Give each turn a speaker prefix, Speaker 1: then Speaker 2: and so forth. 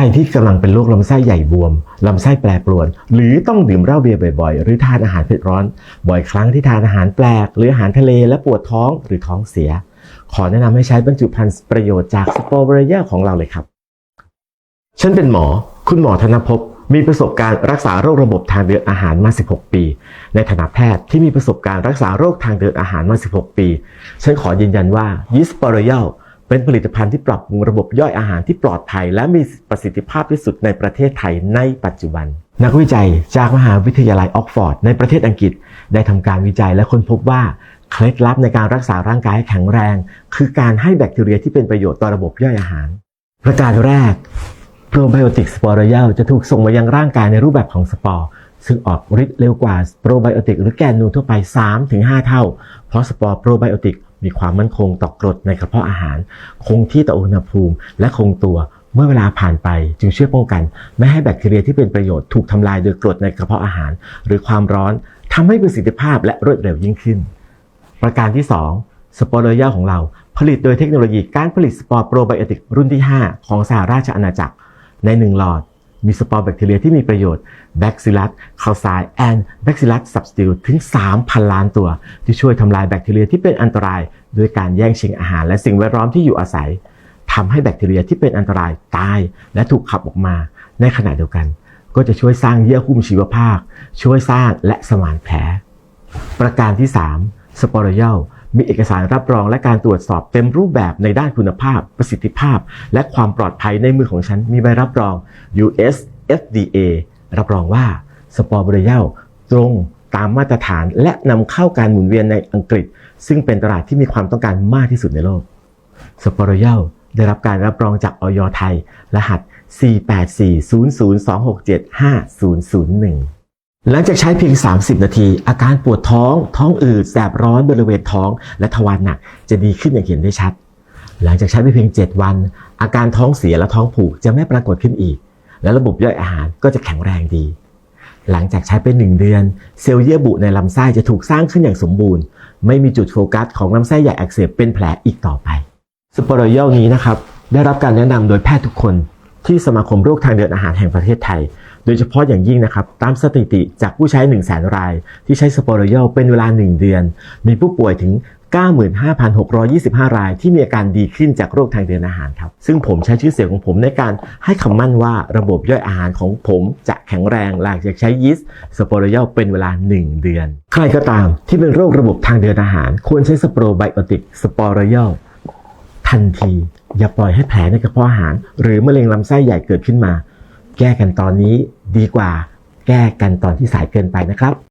Speaker 1: รที่กำลังเป็นโรคลำไส้ใหญ่บวมลำไส้แปรปรวน หรือต้องดื่มเหล้าเบียร์บ่อยๆ หรือทานอาหารเผ็ดร้อน บ่อยครั้งที่ทานอาหารแปลก หรืออาหารทะเลและปวดท้องหรือท้องเสีย ขอแนะนำให้ใช้บรรจุภัณฑ์ประโยชน์จากสปอร์เบรเยอร์ของเราเลยครับ ฉันเป็นหมอ คุณหมอธนภพมีประสบการณ์รักษาโรคระบบทางเดินอาหารมา 16 ปี ในฐานะแพทย์ที่มีประสบการณ์รักษาโรคทางเดินอาหารมา 16 ปี ฉันขอยืนยันว่ายิสปอร์เยล เป็นผลิตภัณฑ์ที่ปรับปรุงระบบย่อยอาหารที่ปลอดภัย และมีประสิทธิภาพที่สุดในประเทศไทยในปัจจุบัน นักวิจัยจากมหาวิทยาลัยออกฟอร์ด ในประเทศอังกฤษ ได้ทำการวิจัยและค้นพบว่าเคล็ดลับในการรักษาร่างกายให้แข็งแรง คือการให้แบคทีเรียที่เป็นประโยชน์ต่อระบบย่อยอาหาร ประการแรกโปรไบโอติกสปอร์เยลจะถูกส่งมายังร่างกายในรูปแบบของสปอร์ซึ่งออกฤทธิ์เร็วกว่าโปรไบโอติกหรือแกนนูทั่วไป 3-5 เท่า เพราะสปอร์โปรไบโอติก มีความมั่นคงต่อกรดในกระเพาะอาหาร คงที่ต่ออุณหภูมิ และคงตัวเมื่อเวลาผ่านไปจึงช่วยป้องกัน ไม่ให้แบคทีเรียที่เป็นประโยชน์ถูกทำลายโดยกรดในกระเพาะอาหาร หรือความร้อนทำให้ประสิทธิภาพและรวดเร็วยิ่งขึ้น ประการที่ 2 สปอร์เยอร์ของเรา ผลิตโดยเทคโนโลยีการผลิตสปอร์โปรไบโอติกรุ่นที่ 5 ของสหราชอาณาจักรใน 1 หลอด มีสปอร์แบคทีเรียที่มีประโยชน์ Bacillus c a l c i and Bacillus subtilis ถึง 3,000 ล้านตัว ที่ช่วยทำลายแบคทีเรียที่เป็นอันตรายด้วยการแย่งชิงอาหารและสิ่งแวดล้อมที่อยู่อาศัยทำให้แบคทีเรียที่เป็นอันตรายตาย และถูกขับออกมา ในขณะเดียวกัน ก็จะช่วยสร้างเยื่อหุ้มชีวภาพช่วยสร้างและสมานแผล ประการที่ 3 สปอร์เยล มีเอกสารรับรองและการตรวจสอบเต็มรูปแบบในด้านคุณภาพ ประสิทธิภาพ และความปลอดภัยในมือของฉัน มีใบรับรอง US FDA รับรองว่าสปอร์เยลตรงตามมาตรฐานและนำเข้าการหมุนเวียนในอังกฤษ ซึ่งเป็นตลาดที่มีความต้องการมากที่สุดในโลกสปอร์เยลได้รับการรับรองจากออยไทย รหัส 4840026750001 หลังจากใช้เพียง 30 นาที อาการปวดท้อง ท้องอืดแสบร้อนบริเวณท้อง และทวารหนักจะดีขึ้นอย่างเห็นได้ชัด หลังจากใช้ไปเพียง 7 วัน อาการท้องเสียและท้องผูกจะไม่ปรากฏขึ้นอีก และระบบย่อยอาหารก็จะแข็งแรงดี หลังจากใช้ไป1เดือน เซลล์เยื่อบุในลำไส้จะถูกสร้างขึ้นอย่างสมบูรณ์ ไม่มีจุดโฟกัสของลำไส้ใหญ่อักเสบเป็นแผลอีกต่อไปสปอร์เยลนี้นะครับได้รับการแนะนำโดยแพทย์ทุกคน ที่สมาคมโรคทางเดินอาหารแห่งประเทศไทย โดยเฉพาะอย่างยิ่งนะครับ ตามสถิติจากผู้ใช้ 1 0 0 0 0แสนราย ที่ใช้สปอร์เยลเป็นเวลา 1 เดือน มีผู้ป่วยถึง 95,625 ราย ที่มีอาการดีขึ้นจากโรคทางเดินอาหารครับ ซึ่งผมใช้ชื่อเสียงของผมในการให้คำมั่นว่าระบบย่อยอาหารของผมจะแข็งแรงหลังจากใช้ยีสต์สปอร์เยลเป็นเวลา 1 เดือน ใครก็ตามที่เป็นโรคระบบทางเดินอาหาร ควรใช้สโปรไบโอติกสปอร์เยลทันที อย่าปล่อยให้แผลในกระเพาะอาหาร หรือมะเร็งลำไส้ใหญ่เกิดขึ้นมา แก้กันตอนนี้ดีกว่า แก้กันตอนที่สายเกินไปนะครับ